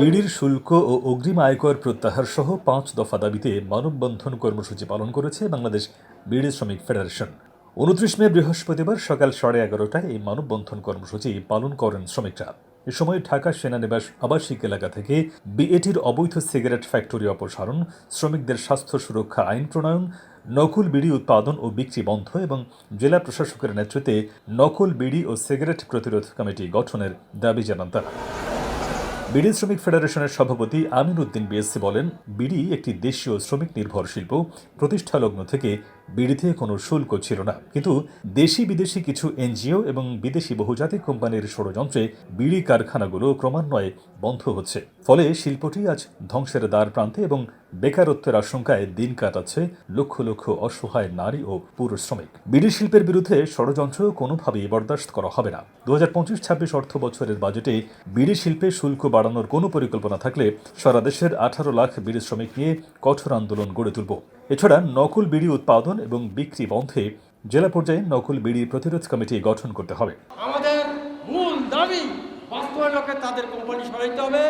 বিড়ির শুল্ক ও অগ্রিম আয়কর প্রত্যাহার সহ পাঁচ দফা দাবিতে মানববন্ধন কর্মসূচি পালন করেছে বাংলাদেশ বিড়ি শ্রমিক ফেডারেশন। উনত্রিশ মে বৃহস্পতিবার সকাল সাড়ে এগারোটায় এই মানববন্ধন কর্মসূচি পালন করেন শ্রমিকরা। এ সময় ঢাকা সেনানিবাস আবাসিক এলাকা থেকে বিএটির অবৈধ সিগারেট ফ্যাক্টরি অপসারণ, শ্রমিকদের স্বাস্থ্য সুরক্ষা আইন প্রণয়ন, নকল বিড়ি উৎপাদন ও বিক্রি বন্ধ এবং জেলা প্রশাসকের নেতৃত্বে নকল বিড়ি ও সিগারেট প্রতিরোধ কমিটি গঠনের দাবি জানান তারা। বিড়ি শ্রমিক ফেডারেশনের সভাপতি আমিন উদ্দিন বিএসসি বলেন, বিড়ি একটি দেশীয় শ্রমিক নির্ভর শিল্প। প্রতিষ্ঠা লগ্ন থেকে বিড়িতে কোনো শুল্ক ছিল না। কিন্তু দেশি বিদেশি কিছু এনজিও এবং বিদেশি বহুজাতিক কোম্পানির ষড়যন্ত্রে বিড়ি কারখানাগুলো ক্রমান্বয়ে বন্ধ হচ্ছে। ফলে শিল্পটি আজ ধ্বংসের দ্বার প্রান্তে এবং বেকারত্বের আশঙ্কায় দিন কাটাচ্ছে লক্ষ লক্ষ অসহায় নারী ও পুরুষ শ্রমিক। বিড়ি শিল্পের বিরুদ্ধে ষড়যন্ত্র কোনোভাবেই বরদাস্ত করা হবে না। দু হাজার পঁচিশ ছাব্বিশ অর্থ বছরের বাজেটে বিড়ি শিল্পে শুল্ক বাড়ানোর কোনো পরিকল্পনা থাকলে সারা দেশের আঠারো লাখ বিড়ি শ্রমিক নিয়ে কঠোর আন্দোলন গড়ে তুলব। এছাড়া নকল বিড়ি উৎপাদন এবং বিক্রি বন্ধে জেলা পর্যায়ে নকল বিড়ি প্রতিরোধ কমিটি গঠন করতে হবে। আমাদের মূল দাবি, বাস্তবায়নকে তাদের কোম্পানি সরাইতে হবে,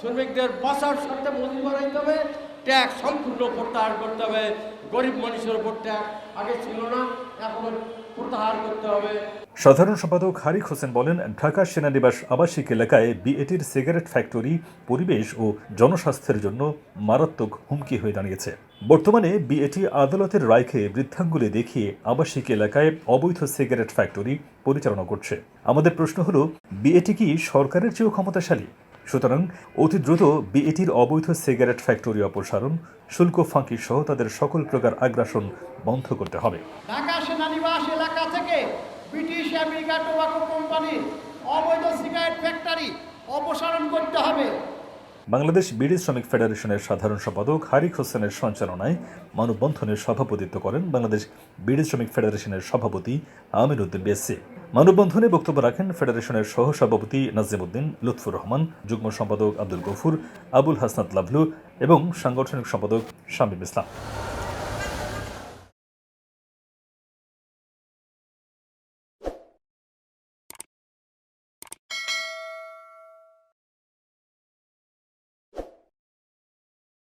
শ্রমিকদের বাঁচার সাথে মজুরি বাড়াইতে হবে ট্যাক্স সম্পূর্ণ প্রত্যাহার করতে হবে। গরিব মানুষের উপর ট্যাক্স আগে ছিল না, এখন প্রত্যাহার করতে হবে। সাধারণ সম্পাদক হারিক হোসেন বলেন, ঢাকা সেনানিবাস আবাসিক এলাকায় বিএটির সিগারেট ফ্যাক্টরি, পরিবেশ ও জনস্বাস্থ্যের জন্য মারাত্মক হুমকি হয়ে দাঁড়িয়েছে। বর্তমানে বিএটি আদালতের রায়কে বৃদ্ধাঙ্গুলে দেখিয়ে আবাসিক এলাকায় অবৈধ সিগারেট ফ্যাক্টরি পরিচালনা করছে। আমাদের প্রশ্ন হলো, বিএটি কি সরকারের চেয়েও ক্ষমতাশালী? সুতরাং অতি দ্রুত বিএটির অবৈধ সিগারেট ফ্যাক্টরি অপসারণ শুল্ক ফাঁকি সহ তাদের সকল প্রকার আগ্রাসন বন্ধ করতে হবে। ঢাকা সেনানিবাস এলাকা থেকে ব্রিটিশ আমেরিকা টোবাকো কোম্পানির অবৈধ সিগারেট ফ্যাক্টরি অপসারণ করতে হবে। বাংলাদেশ বিড়ি শ্রমিক ফেডারেশনের সাধারণ সম্পাদক হারিক হোসেনের সঞ্চালনায় মানববন্ধনের সভাপতিত্ব করেন বাংলাদেশ বিড়ি শ্রমিক ফেডারেশনের সভাপতি আমির উদ্দিন বিএসসি। মানববন্ধনে বক্তব্য রাখেন ফেডারেশনের সহ সভাপতি নাজিমুদ্দিন, লুৎফুর রহমান, যুগ্ম সম্পাদক আব্দুল গফুর, আবুল হাসনাত লাভলু এবং সাংগঠনিক সম্পাদক শামীম ইসলাম।